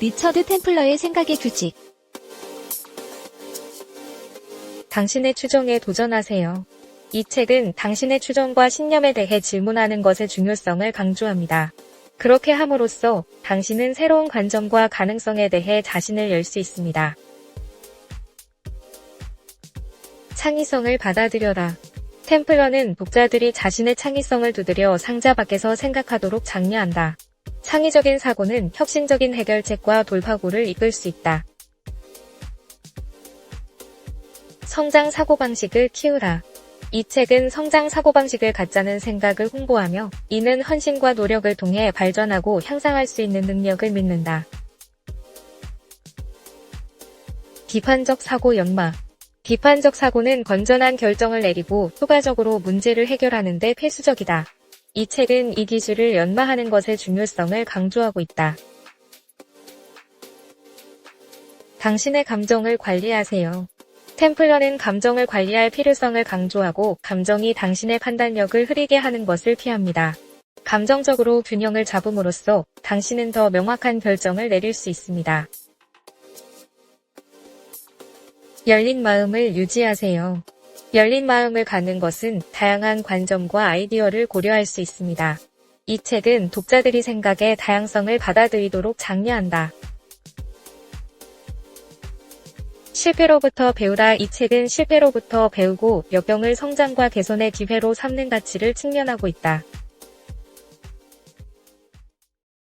리처드 템플러의 생각의 규칙. 당신의 추정에 도전하세요. 이 책은 당신의 추정과 신념에 대해 질문하는 것의 중요성을 강조합니다. 그렇게 함으로써 당신은 새로운 관점과 가능성에 대해 자신을 열 수 있습니다. 창의성을 받아들여라. 템플러는 독자들이 자신의 창의성을 두드려 상자 밖에서 생각하도록 장려한다. 창의적인 사고는 혁신적인 해결책과 돌파구를 이끌 수 있다. 성장 사고방식을 키우라. 이 책은 성장 사고방식을 갖자는 생각을 홍보하며 이는 헌신과 노력을 통해 발전하고 향상할 수 있는 능력을 믿는다. 비판적 사고 연마. 비판적 사고는 건전한 결정을 내리고 효과적으로 문제를 해결하는 데 필수적이다. 이 책은 이 기술을 연마하는 것의 중요성을 강조하고 있다. 당신의 감정을 관리하세요. 템플러는 감정을 관리할 필요성을 강조하고 감정이 당신의 판단력을 흐리게 하는 것을 피합니다. 감정적으로 균형을 잡음으로써 당신은 더 명확한 결정을 내릴 수 있습니다. 열린 마음을 유지하세요. 열린 마음을 갖는 것은 다양한 관점과 아이디어를 고려할 수 있습니다. 이 책은 독자들이 생각의 다양성을 받아들이도록 장려한다. 실패로부터 배우라 이 책은 실패로부터 배우고 역경을 성장과 개선의 기회로 삼는 가치를 측면하고 있다.